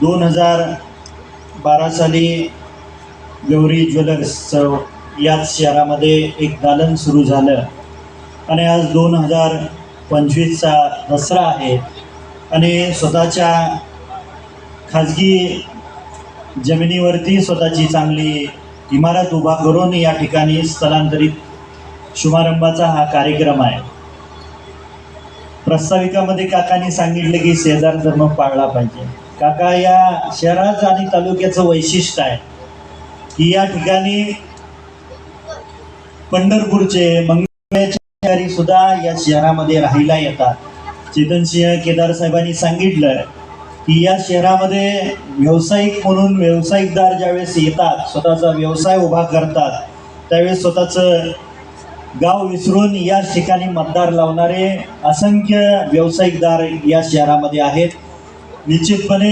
दोन हजार बारा साली गौरी ज्वेलर्सचं याच शहरामध्ये एक दालन सुरू झालं. आणि आज दोन हजार पंचवीसचा दसरा आहे. आणि स्वतःच्या खाजगी जमिनीवरती स्वतःची चांगली इमारत उभा करून या ठिकाणी स्थलांतरित शुभारंभाचा हा कार्यक्रम आहे. प्रस्ताविकामध्ये काकांनी सांगितलं की शेजार धर्म पाळला पाहिजे. काका या शहराचं आणि तालुक्याचं वैशिष्ट्य आहे की या ठिकाणी पंढरपूरचे मंगळाचारी सुद्धा या शहरामध्ये राहायला येतात. चेतनसिंह केदार साहेबांनी सांगितलं की या शहरामध्ये व्यावसायिक म्हणून व्यावसायिकदार ज्यावेळेस येतात स्वतःचा व्यवसाय उभा करतात त्यावेळेस स्वतःचं गाव विसरून या ठिकाणी मतदार लावणारे असंख्य व्यावसायिकदार या शहरामध्ये आहेत. Me 不嘞